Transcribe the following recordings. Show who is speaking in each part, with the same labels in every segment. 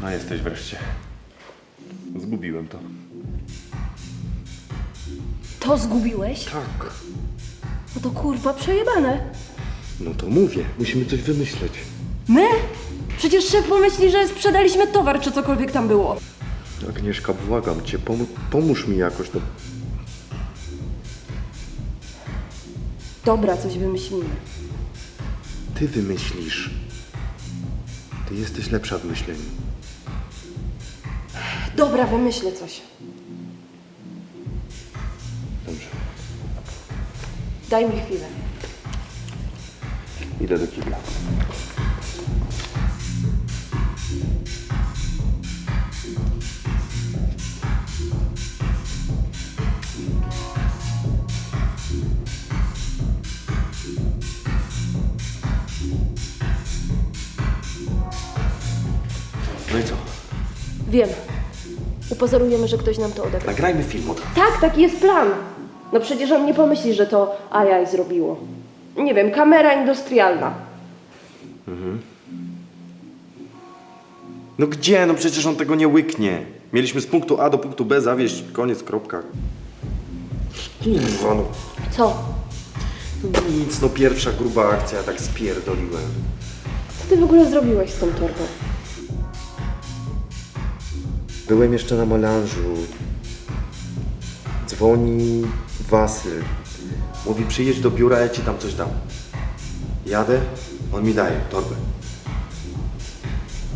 Speaker 1: No jesteś wreszcie. Zgubiłem to.
Speaker 2: To zgubiłeś?
Speaker 1: Tak.
Speaker 2: No to kurwa przejebane.
Speaker 1: No to mówię, musimy coś wymyśleć.
Speaker 2: My? Przecież szef pomyśli, że sprzedaliśmy towar, czy cokolwiek tam było.
Speaker 1: Agnieszka, błagam cię, pom- pomóż mi jakoś, no.
Speaker 2: Dobra, coś wymyślimy.
Speaker 1: Ty wymyślisz. Ty jesteś lepsza w myśleniu.
Speaker 2: Dobra, wymyślę coś.
Speaker 1: Dobrze.
Speaker 2: Daj mi chwilę.
Speaker 1: Idę do kibla.
Speaker 2: Wiem. Upozorujemy, że ktoś nam to odebrał.
Speaker 1: Nagrajmy film od
Speaker 2: Tak, taki jest plan. No przecież on nie pomyśli, że to AI zrobiło. Nie wiem, kamera industrialna.
Speaker 1: No gdzie? No przecież on tego nie łyknie. Mieliśmy z punktu A do punktu B zawieźć. Koniec, kropka. Kurwa, no.
Speaker 2: Co?
Speaker 1: No Nic, no pierwsza gruba akcja, ja tak spierdoliłem.
Speaker 2: Co ty w ogóle zrobiłeś z tą torbą?
Speaker 1: Byłem jeszcze na melanżu. Dzwoni Wasyl. Mówi przyjedź do biura, ja ci tam coś dam. Jadę, on mi daje torbę.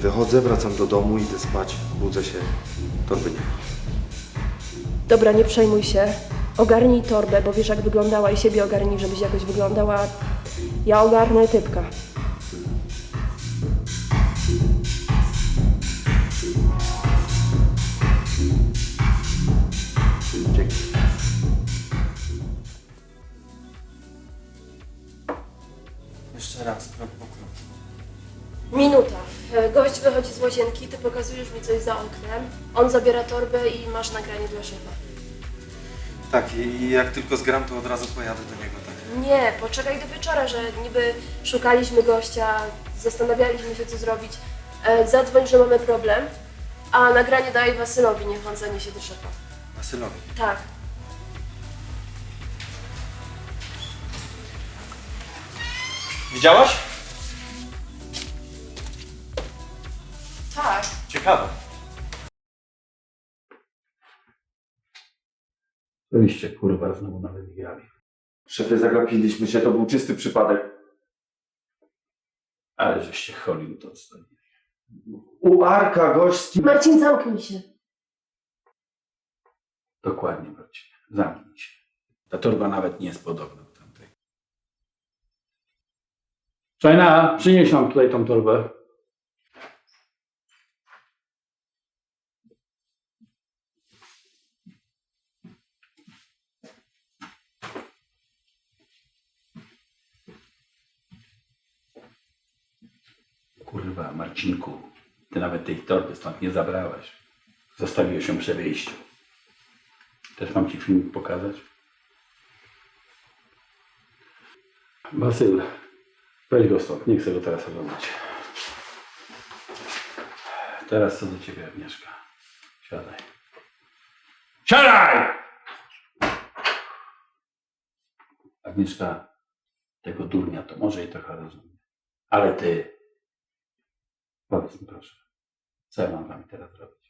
Speaker 1: Wychodzę, wracam do domu, idę spać, budzę się, torby nie.
Speaker 2: Dobra, nie przejmuj się. Ogarnij torbę, bo wiesz jak wyglądała i siebie ogarnij, żebyś jakoś wyglądała. Ja ogarnę typka.
Speaker 3: Raz, krok po kroku.
Speaker 2: Minuta. E, Gość wychodzi z łazienki, ty pokazujesz mi coś za oknem. On zabiera torbę i masz nagranie dla szefa.
Speaker 3: Tak, i jak tylko zgram, to od razu pojadę do niego, tak?
Speaker 2: Nie, poczekaj do wieczora, że niby szukaliśmy gościa, zastanawialiśmy się co zrobić. E, zadzwoń, że mamy problem, a nagranie daj Wasylowi, niech on zaniesie do szefa.
Speaker 3: Wasylowi.
Speaker 2: Tak.
Speaker 3: Widziałaś?
Speaker 2: Tak.
Speaker 3: Ciekawe.
Speaker 4: Byliście kurwa znowu na grali.
Speaker 1: Szefie, zagapiliśmy się, to był czysty przypadek.
Speaker 4: Ale żeście Hollywood odstawili.
Speaker 1: U Arka kim...
Speaker 2: Marcin, zamknij się.
Speaker 4: Dokładnie, bracie. Zamknij się. Ta torba nawet nie jest podobna Czajna, przynieś nam tutaj tą torbę. Kurwa, Marcinku, ty nawet tej torby stąd nie zabrałeś. Zostawiłeś ją przy wyjściu. Też mam ci film pokazać? Basyl, weź go stąd, nie chcę go teraz oglądać. Teraz co do ciebie, Agnieszka. Siadaj. Siadaj! Agnieszka, tego durnia to może i trochę rozumiem. Ale ty, powiedz mi proszę, co ja mam wam teraz zrobić?